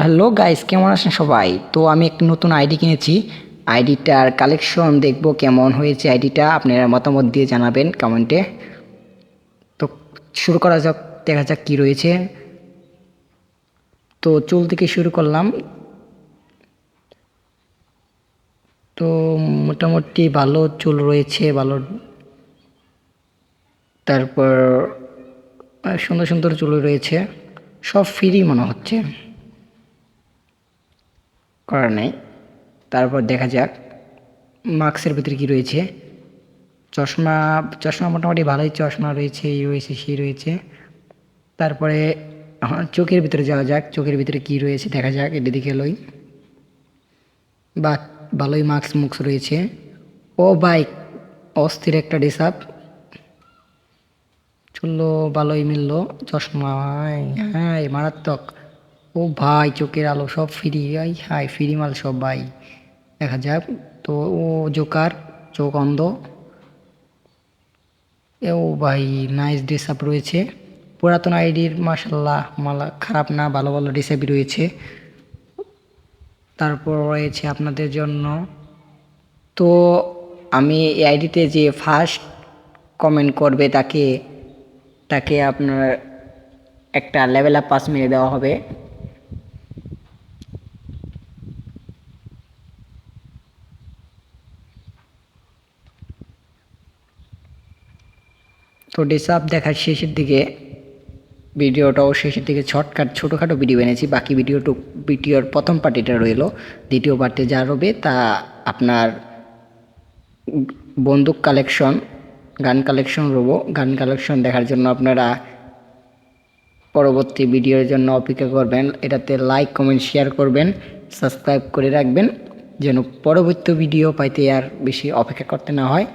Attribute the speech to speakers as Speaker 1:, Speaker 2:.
Speaker 1: Hello guys, কেমন আছেন সবাই? তো আমি একটা নতুন আইডি কিনেছি। আইডিটার কালেকশন দেখব কেমন হয়েছে আইডিটা। আপনারা মতামত দিয়ে জানাবেন কমেন্টে। তো শুরু করা যাক, দেখা যাক কী রয়েছে। তো চুল থেকে শুরু করলাম। তো মোটামুটি ভালো চুল রয়েছে, ভালো। তারপর সুন্দর সুন্দর চুল রয়েছে। সব ফ্রি মনে হচ্ছে। করার নেই। তারপর দেখা যাক মাস্কের ভিতরে কি রয়েছে। চশমা চশমা মোটামুটি ভালোই চশমা রয়েছে, এই রয়েছে, সেই রয়েছে। তারপরে চোখের ভিতরে যাওয়া যাক, চোখের ভিতরে কি রয়েছে, দেখা যাক, এটি দিকে লই। বা, ভালোই মাস্ক মুক্স রয়েছে। ও বাইক অস্থির একটা ডিসাপ চলল, ভালোই মিললো। চশমা হ্যাঁ মারাত্মক। ও ভাই, চোখের আলো সব ফ্রি আই হাই ফ্রি মাল সব ভাই। দেখা যাক, তো ও জোকার, চোখ অন্ধ। ও ভাই নাইস ড্রেস আপ রয়েছে। পুরাতন আইডির মাসাল্লাহ মালা খারাপ না, ভালো ভালো ড্রেস আপই রয়েছে। তারপর রয়েছে আপনাদের জন্য। তো আমি এই আইডিতে যে ফার্স্ট কমেন্ট করবে তাকে তাকে আপনার একটা লেভেল আপ পাস মেরে দেওয়া হবে। তো ডিসাপ দেখার শেষের দিকে ভিডিওটাও শেষের দিকে শর্টকাট ছোটোখাটো ভিডিও এনেছি বাকি ভিডিওটু ভিডিওর প্রথম পার্টিটা রইল। দ্বিতীয় পার্টি যা রবে তা আপনার বন্দুক কালেকশন গান কালেকশন রবো। গান কালেকশন দেখার জন্য আপনারা পরবর্তী ভিডিওর জন্য অপেক্ষা করবেন। এটাতে লাইক কমেন্ট শেয়ার করবেন। সাবস্ক্রাইব করে রাখবেন। যেন পরবর্তী ভিডিও পাইতে আর বেশি অপেক্ষা করতে না হয়।